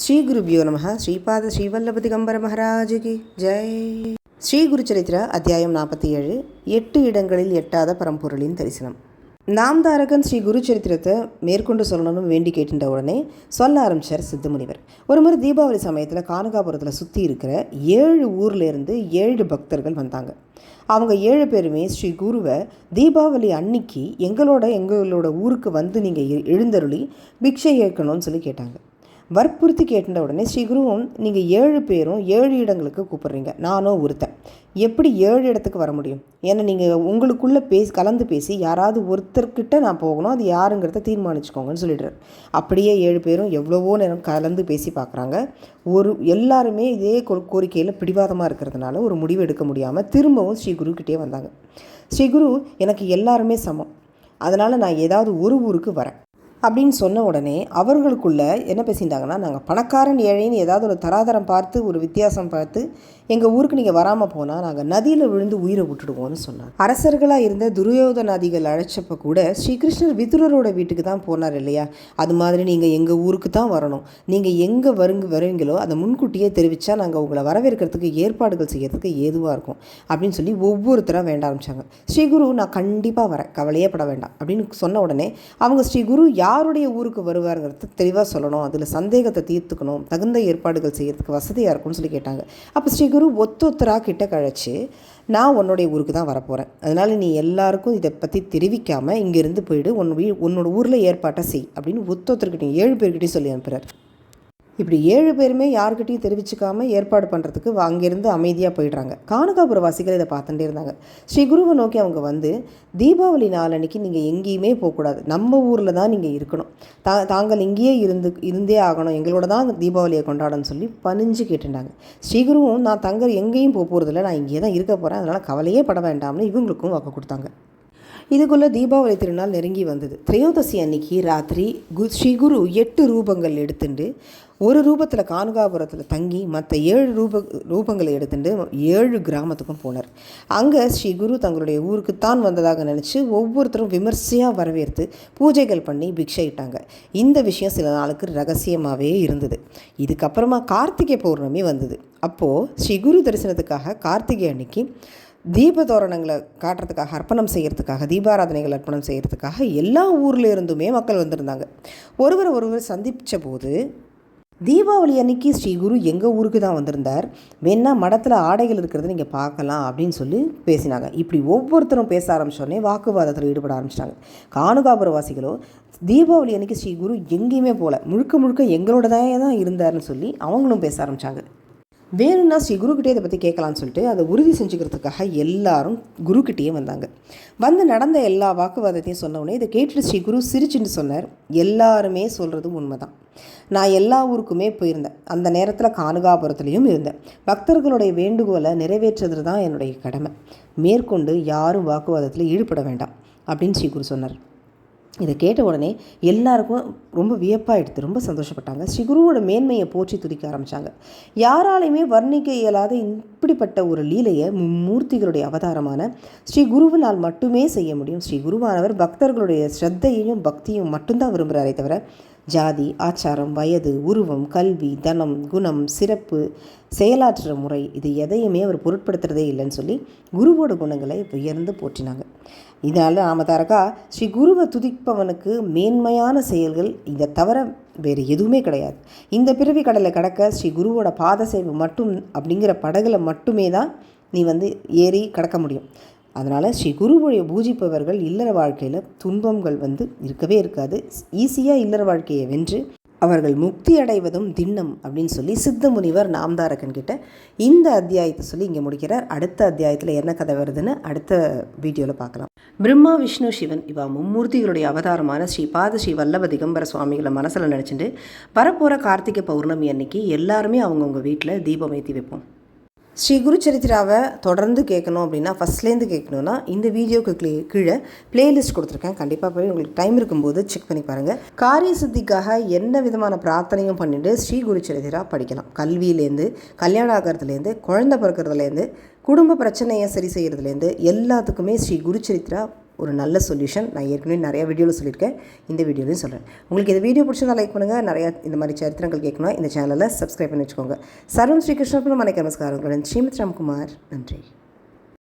ஸ்ரீ గురుభ్యో నమ శ్రీపాద శ్రీవల్లభతి గంబర మహారాజుకి జై ஸ்ரீ குருச்சரித்திர அத்தியாயம் நாற்பத்தி ஏழு எட்டு இடங்களில் எட்டாத பரம்பொருளின் தரிசனம். நாம் தாரகன் ஸ்ரீ குரு சரித்திரத்தை மேற்கொண்டு சொல்லணும்னு வேண்டி கேட்டுட்ட உடனே சொல்ல ஆரம்பித்தார் சித்தமுனிவர். ஒரு முறை தீபாவளி சமயத்தில் கானகாபுரத்தில் சுற்றி இருக்கிற ஏழு ஊர்லேருந்து ஏழு பக்தர்கள் வந்தாங்க. அவங்க ஏழு பேருமே ஸ்ரீ குருவை தீபாவளி அன்னைக்கு எங்களோட எங்களோட ஊருக்கு வந்து நீங்கள் எழுந்தருளி பிக்ஷை ஏற்கணும்னு சொல்லி கேட்டாங்க. வற்புறுத்தி கேட்ட உடனே ஸ்ரீகுருவும் நீங்கள் ஏழு பேரும் ஏழு இடங்களுக்கு கூப்பிட்றீங்க. நானும் ஒருத்தன். எப்படி ஏழு இடத்துக்கு வர முடியும்? ஏன்னா நீங்கள் உங்களுக்குள்ளே பேசி கலந்து பேசி யாராவது ஒருத்தர்கிட்ட நான் போகணும். அது யாருங்கிறத தீர்மானிச்சுக்கோங்கன்னு சொல்லிடுறாரு. அப்படியே ஏழு பேரும் எவ்வளவோ நேரம் கலந்து பேசி பார்க்குறாங்க. ஒரு எல்லாருமே இதே கோ கோரிக்கையில் பிடிவாதமாக இருக்கிறதுனால ஒரு முடிவு எடுக்க முடியாமல் திரும்பவும் ஸ்ரீ குருக்கிட்டே வந்தாங்க. ஸ்ரீ குரு எனக்கு எல்லாருமே சமம். அதனால் நான் ஏதாவது ஒரு ஊருக்கு வரேன். அப்படின்னு சொன்ன உடனே அவர்களுக்குள்ள என்ன பேசிட்டாங்கன்னா நாங்கள் பணக்காரன் ஏழைன்னு ஏதாவது ஒரு தராதரம் பார்த்து ஒரு வித்தியாசம் பார்த்து எங்கள் ஊருக்கு நீங்கள் வராமல் போனால் நாங்கள் நதியில் விழுந்து உயிரை விட்டுடுவோம்னு சொன்னாங்க. அரசர்களாக இருந்த துரியோதனாதிகள் அழைச்சப்போ கூட ஸ்ரீகிருஷ்ணர் விதுரரோட வீட்டுக்கு தான் போனார் இல்லையா? அது மாதிரி நீங்கள் எங்கள் ஊருக்கு தான் வரணும். நீங்கள் எங்கே வருங்க வருவீங்களோ அதை முன்கூட்டியே தெரிவித்தா நாங்கள் உங்களை வரவேற்கிறதுக்கு ஏற்பாடுகள் செய்யறதுக்கு ஏதுவாக இருக்கும் அப்படின்னு சொல்லி ஒவ்வொருத்தராக வேண்ட ஆரம்பித்தாங்க ஸ்ரீகுரு நான் கண்டிப்பாக வரேன். கவலையே பட வேண்டாம். அப்படின்னு சொன்ன உடனே அவங்க ஸ்ரீகுரு யாருடைய ஊருக்கு வருவாருங்கிறது தெளிவாக சொல்லணும். அதில் சந்தேகத்தை தீர்த்துக்கணும். தகுந்த ஏற்பாடுகள் செய்கிறதுக்கு வசதியாக இருக்கும்னு சொல்லி கேட்டாங்க. அப்போ ஸ்ரீ குரு ஒத்தொத்தராக கிட்ட கழிச்சு நான் உன்னுடைய ஊருக்கு தான் வரப்போகிறேன் அதனால் நீ எல்லாருக்கும் இதை பற்றி தெரிவிக்காமல் இங்கேருந்து போயிடு. உன் வீ உன்னோட ஊரில் ஏற்பாட்டை செய். அப்படின்னு ஒத்தொத்தர்கிட்டையும் ஏழு பேர்கிட்டையும் சொல்லி அனுப்புகிறார் இப்படி ஏழு பேருமே யாருக்கிட்டையும் தெரிவிச்சுக்காமல் ஏற்பாடு பண்ணுறதுக்கு அங்கேருந்து அமைதியாக போயிடுறாங்க. கானகாபுர வாசிகள் இதை பார்த்துட்டே இருந்தாங்க. ஸ்ரீ குருவை நோக்கி அவங்க வந்து தீபாவளி நாளன்னைக்கு நீங்கள் எங்கேயுமே போகக்கூடாது. நம்ம ஊரில் தான் நீங்கள் இருக்கணும். தா தாங்கள் இங்கேயே இருந்து இருந்தே ஆகணும். எங்களோட தான் தீபாவளியை கொண்டாடணும்னு சொல்லி பணிஞ்சு கேட்டுட்டாங்க. ஸ்ரீகுருவும் நான் தங்க எங்கேயும் போக போகிறதில்ல நான் இங்கேயே தான் இருக்க போகிறேன் அதனால் கவலையே பட வேண்டாம்னு இவங்களுக்கும் வாக்கு கொடுத்தாங்க. இதுக்குள்ளே தீபாவளி திருநாள் நெருங்கி வந்தது. திரையோதசி அன்னைக்கு ராத்திரி கு ஸ்ரீ குரு எட்டு ரூபங்கள் எடுத்துட்டு ஒரு ரூபத்தில் கானுகாபுரத்தில் தங்கி மற்ற ஏழு ரூப ரூபங்களை எடுத்துட்டு ஏழு கிராமத்துக்கும் போனார். அங்கே ஸ்ரீ குரு தங்களுடைய ஊருக்குத்தான் வந்ததாக நினச்சி ஒவ்வொருத்தரும் விமர்சையாக வரவேற்று பூஜைகள் பண்ணி பிக்ஷையிட்டாங்க. இந்த விஷயம் சில நாளுக்கு ரகசியமாகவே இருந்தது. இதுக்கப்புறமா கார்த்திகை பௌர்ணமி வந்தது. அப்போது ஸ்ரீ குரு தரிசனத்துக்காக கார்த்திகை அன்னைக்கு தீப தோரணங்களை காட்டுறதுக்காக அர்ப்பணம் செய்கிறதுக்காக தீபாராதனைகள் அர்ப்பணம் செய்கிறதுக்காக எல்லா ஊரில் இருந்துமே மக்கள் வந்திருந்தாங்க. ஒருவர் ஒருவர் சந்தித்த போது தீபாவளி அன்னைக்கு ஸ்ரீ குரு எங்கள் ஊருக்கு தான் வந்திருந்தார். வேணா மடத்தில் ஆடைகள் இருக்கிறத நீங்கள் பார்க்கலாம் அப்படின்னு சொல்லி பேசினாங்க. இப்படி ஒவ்வொருத்தரும் பேச ஆரம்பித்தோடனே வாக்குவாதத்தில் ஈடுபட ஆரம்பிச்சிட்டாங்க. காணுகாபுர வாசிகளோ தீபாவளி அன்னைக்கு ஸ்ரீ குரு எங்கேயுமே போகல முழுக்க முழுக்க எங்களோட தான் இருந்தார்னு சொல்லி அவங்களும் பேச ஆரம்பித்தாங்க வேணும்னா ஸ்ரீ குருக்கிட்டே இதை பற்றி கேட்கலான்னு சொல்லிட்டு அதை உறுதி செஞ்சுக்கிறதுக்காக எல்லாரும் குருக்கிட்டேயே வந்தாங்க. வந்து நடந்த எல்லா வாக்குவாதத்தையும் சொன்ன உடனே இதை கேட்டுட்டு ஸ்ரீ குரு சிரிச்சுன்னு சொன்னார். எல்லாருமே சொல்கிறது உண்மைதான். நான் எல்லா ஊருக்குமே போயிருந்தேன். அந்த நேரத்தில் கானுகாபுரத்துலேயும் இருந்தேன். பக்தர்களுடைய வேண்டுகோளை நிறைவேற்றுறது தான் என்னுடைய கடமை. மேற்கொண்டு யாரும் வாக்குவாதத்தில் ஈடுபட வேண்டாம் அப்படின்னு ஸ்ரீ குரு சொன்னார். இதை கேட்ட உடனே எல்லாருக்கும் ரொம்ப வியப்பாகிடுது ரொம்ப சந்தோஷப்பட்டாங்க. ஸ்ரீகுருவோட மேன்மையை போற்றி துடிக்க ஆரம்பித்தாங்க யாராலையுமே வர்ணிக்க இயலாத இப்படிப்பட்ட ஒரு லீலையை மூர்த்திகளுடைய அவதாரமான ஸ்ரீ குருவினால் மட்டுமே செய்ய முடியும். ஸ்ரீ குருவானவர் பக்தர்களுடைய ஸ்ரத்தையையும் பக்தியும் மட்டும்தான் விரும்புகிறாரே தவிர ஜாதி ஆச்சாரம் வயது உருவம் கல்வி தனம் குணம் சிறப்பு செயலாற்றுற முறை இது எதையுமே அவர் பொருட்படுத்துறதே இல்லைன்னு சொல்லி குருவோட குணங்களை உயர்ந்து போற்றினாங்க. இதனால் நாம ஸ்ரீ குருவை துதிப்பவனுக்கு மேன்மையான செயல்கள் இதை தவிர வேறு எதுவுமே கிடையாது. இந்த பிறவி கடலை கடக்க ஸ்ரீ குருவோட பாத சேவை மட்டும் அப்படிங்கிற படகுல மட்டுமே தான் நீ வந்து ஏறி கடக்க முடியும். அதனால் ஸ்ரீ குருவுடைய பூஜிப்பவர்கள் இல்லற வாழ்க்கையில் துன்பங்கள் வந்து இருக்கவே இருக்காது. ஈஸியாக இல்லற வாழ்க்கையை வென்று அவர்கள் முக்தி அடைவதும் திண்ணம் அப்படின்னு சொல்லி சித்த முனிவர் நாம்தாரகன் கிட்ட இந்த அத்தியாயத்தை சொல்லி இங்கே முடிக்கிறார். அடுத்த அத்தியாயத்தில் என்ன கதை வருதுன்னு அடுத்த வீடியோவில் பார்க்கலாம். பிரம்மா விஷ்ணு சிவன் இவா மும்மூர்த்திகளுடைய அவதாரமான ஸ்ரீ பாத ஸ்ரீ வல்லப திகம்பர சுவாமிகளை மனசில் நினச்சிட்டு வரப்போகிற கார்த்திகை பௌர்ணமி அன்னைக்கு எல்லாருமே அவங்கவுங்க வீட்டில் தீபம் ஏற்றி வைப்போம். ஸ்ரீ குரு சரித்திராவை தொடர்ந்து கேட்கணும் அப்படின்னா ஃபஸ்ட்லேருந்து கேட்கணுன்னா இந்த வீடியோக்கு கீழே கீழே பிளேலிஸ்ட் கொடுத்துருக்கேன். கண்டிப்பாக போய் உங்களுக்கு டைம் இருக்கும்போது செக் பண்ணி பாருங்கள் காரிய சித்திக்காக என்ன விதமான பிரார்த்தனையும் பண்ணிவிட்டு ஸ்ரீ குரு சரித்திரா படிக்கலாம் கல்வியிலேருந்து கல்யாணம் ஆகிறதுலேருந்து குழந்தை பிறக்கிறதுலேருந்து குடும்ப பிரச்சனையை சரி செய்கிறதுலேருந்து எல்லாத்துக்குமே ஸ்ரீ குரு சரித்திரா ஒரு நல்ல சொல்யூஷன் நான் ஏற்கனவே நிறையா வீடியோவில் சொல்லியிருக்கேன். இந்த வீடியோலையும் சொல்கிறேன் உங்களுக்கு இந்த வீடியோ பிடிச்சிருந்தா லைக் பண்ணுங்கள் நிறையா இந்த மாதிரி சரித்திரங்கள் கேட்கணும். இந்த சேனலில் சப்ஸ்கிரைப் பண்ணி வச்சுக்கோங்க. சர்வம் ஸ்ரீகிருஷ்ணபுரம் மனைக்க நமஸ்காரங்களுடன் ஸ்ரீமத் ராம்குமார். நன்றி.